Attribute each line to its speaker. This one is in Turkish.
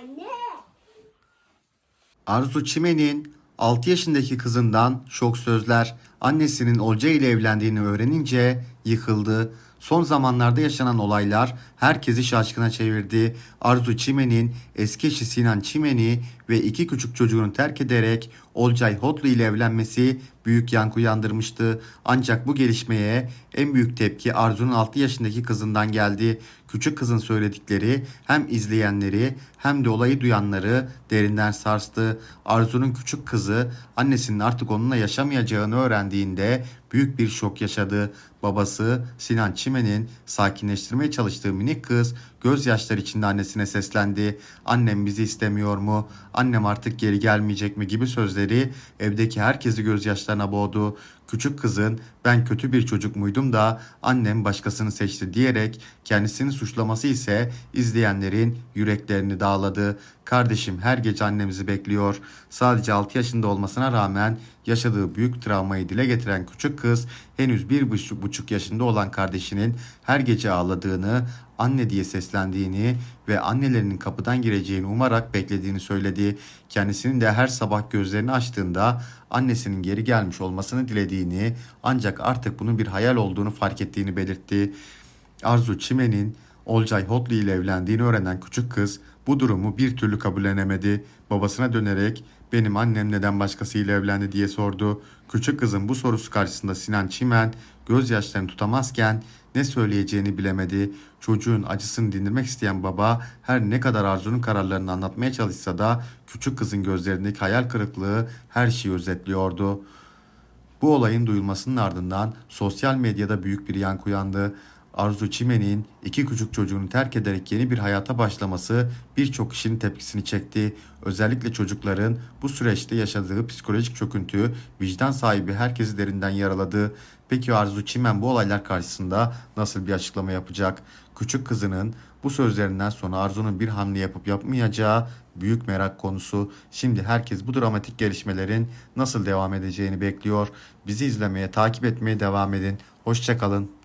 Speaker 1: Anne.
Speaker 2: Arzu Çimen'in 6 yaşındaki kızından şok sözler annesinin Olca ile evlendiğini öğrenince yıkıldı. Son zamanlarda yaşanan olaylar herkesi şaşkına çevirdi. Arzu Çimen'in eski eşi Sinan Çimen'i ve iki küçük çocuğunu terk ederek Olcay Hotlu ile evlenmesi büyük yankı uyandırmıştı. Ancak bu gelişmeye en büyük tepki Arzu'nun 6 yaşındaki kızından geldi. Küçük kızın söyledikleri hem izleyenleri hem de olayı duyanları derinden sarstı. Arzu'nun küçük kızı annesinin artık onunla yaşamayacağını öğrendiğinde büyük bir şok yaşadı. Babası Sinan Çimen'in sakinleştirmeye çalıştığı minik kız gözyaşları içinde annesine seslendi. Annem bizi istemiyor mu? Annem artık geri gelmeyecek mi gibi sözleri evdeki herkesi gözyaşlarına boğdu. Küçük kızın ben kötü bir çocuk muydum da annem başkasını seçti diyerek kendisini suçlaması ise izleyenlerin yüreklerini dağladı. Kardeşim her gece annemizi bekliyor. Sadece 6 yaşında olmasına rağmen yaşadığı büyük travmayı dile getiren küçük kız henüz bir buçuk, yaşında olan kardeşinin her gece ağladığını, anne diye seslendiğini ve annelerinin kapıdan gireceğini umarak beklediğini söyledi. Kendisinin de her sabah gözlerini açtığında annesinin geri gelmiş olmasını dilediğini ancak artık bunun bir hayal olduğunu fark ettiğini belirtti. Arzu Çimen'in Olcay Hotlu ile evlendiğini öğrenen küçük kız bu durumu bir türlü kabullenemedi. Babasına dönerek benim annem neden başkasıyla evlendi diye sordu. Küçük kızın bu sorusu karşısında Sinan Çimen gözyaşlarını tutamazken ne söyleyeceğini bilemedi. Çocuğun acısını dindirmek isteyen baba her ne kadar Arzu'nun kararlarını anlatmaya çalışsa da küçük kızın gözlerindeki hayal kırıklığı her şeyi özetliyordu. Bu olayın duyulmasının ardından sosyal medyada büyük bir yankı uyandı. Arzu Çimen'in iki küçük çocuğunu terk ederek yeni bir hayata başlaması birçok kişinin tepkisini çekti. Özellikle çocukların bu süreçte yaşadığı psikolojik çöküntü vicdan sahibi herkesi derinden yaraladı. Peki Arzu Çimen bu olaylar karşısında nasıl bir açıklama yapacak? Küçük kızının bu sözlerinden sonra Arzu'nun bir hamle yapıp yapmayacağı büyük merak konusu. Şimdi herkes bu dramatik gelişmelerin nasıl devam edeceğini bekliyor. Bizi izlemeye, takip etmeye devam edin. Hoşçakalın.